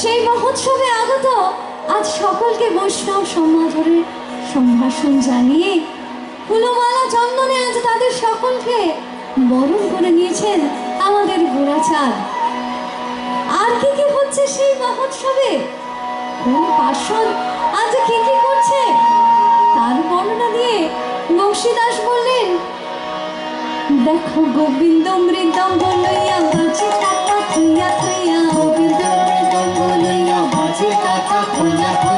সেই মহোৎসবে আগত আজ সকলকে বৈষ্ণব সমাদরের সম্ভাষণ জানিয়ে ফুলমালা চন্দনে আজ তাদের সকলকে বরণ করে নিয়েছেন আমাদের গোড়াচাঁদ আর কি কি হচ্ছে সেই মহোৎসবে? কোন পার্শ্বদ আজ কি কি করছে? তার বর্ণনা দিয়ে বংশীদাস বললেন, দেখো গোবিন্দ মৃদঙ্গ লইয়া বাজে কাকা থইয়া থইয়া বাজে কাকা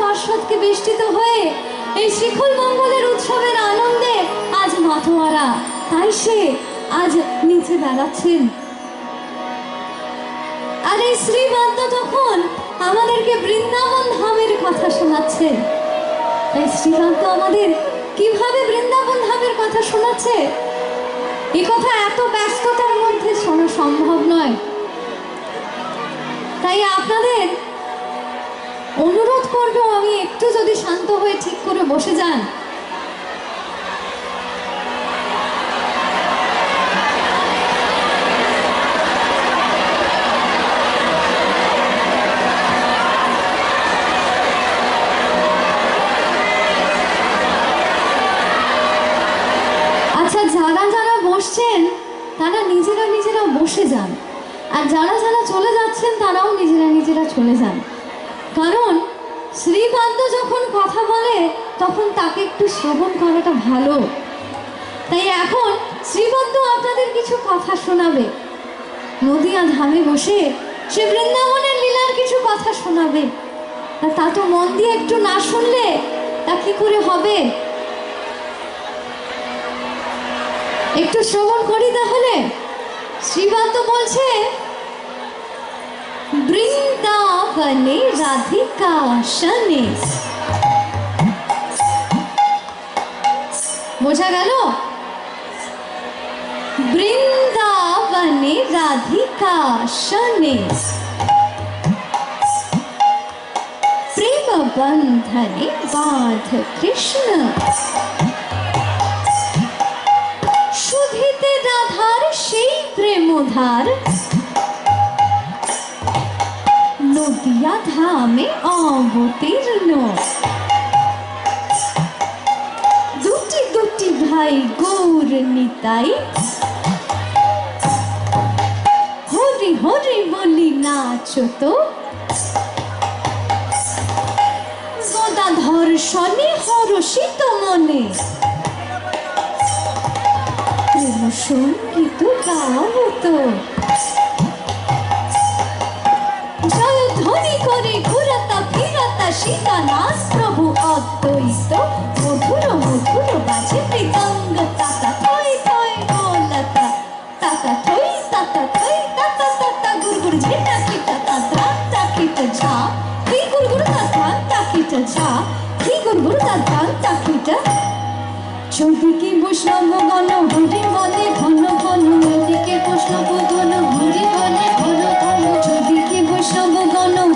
পার্শ্বদকে হয়ে এই শিখর মঙ্গলের উৎসবের আনন্দে আজ মাথোয়ারা তাই সে আজ নিচে বেড়াচ্ছেন। আর এই শ্রীবাদ্য তখন আমাদেরকে বৃন্দাবন ধামের কথা শোনাচ্ছে। তাই শ্রীকান্ত আমাদের কীভাবে বৃন্দাবন ধামের কথা শোনাচ্ছে? এ কথা এত ব্যস্ততার মধ্যে শোনা সম্ভব নয়। তাই আপনাদের অনুরোধ করব আমি একটু যদি শান্ত হয়ে ঠিক করে বসে যান। নিজেরা নিজেরা বসে যান। আর যারা যারা চলে যাচ্ছেন, তারাও নিজেরা নিজেরা চলে যান। কারণ শ্রীকান্ত যখন কথা বলে, তখন তাকে একটু শ্রবণ করাটা ভালো। তাই এখন শ্রীবদ্ধ আপনাদের কিছু কথা শোনাবে। নদিয়া ধামে বসে সে বৃন্দাবনের লীলার কিছু কথা শোনাবে। তা তো মন দিয়ে একটু না শুনলে তা কি করে হবে? একটু শ্রবণ করি তাহলে? শ্রীবান্ত বলছে, বৃন্দাবনে রাধিকা শনে বোঝা গেল? বৃন্দাবনে রাধিকা শনে প্রেম বন্ধনে বাধ কৃষ্ণ সুধিতে রাধার সেই প্রেমধার নদিয়া ধামে অবতীর্ণ দুটি দুটি ভাই গৌর নিতাই। হরি হরি বলি নাচো তো গদাধর শনি হরষিত মনে। প্রেম সংগীত গাও তো জয় ধ্বনি করে ঘুরতা ফিরতা সীতা নাচ প্রভু অদ্বৈত, মধুর মধুর বাজে মৃদঙ্গ তাতা থই থই গোলতা তাতা থই তাতা থই তাতা তাতা গুরগুর ঝেটা কিটা তাতা তাকিটা ঝা হি গুরগুর তাতা তাকিটা ঝা হি গুরগুর তাতা তাকিটা চৌদিকে বৈষ্ণব গণ, হরি বলে ঘন ঘন নদীকে বৈষ্ণব গণ, হরি বলে ঘন ঘন চৌদিকে বৈষ্ণব গণ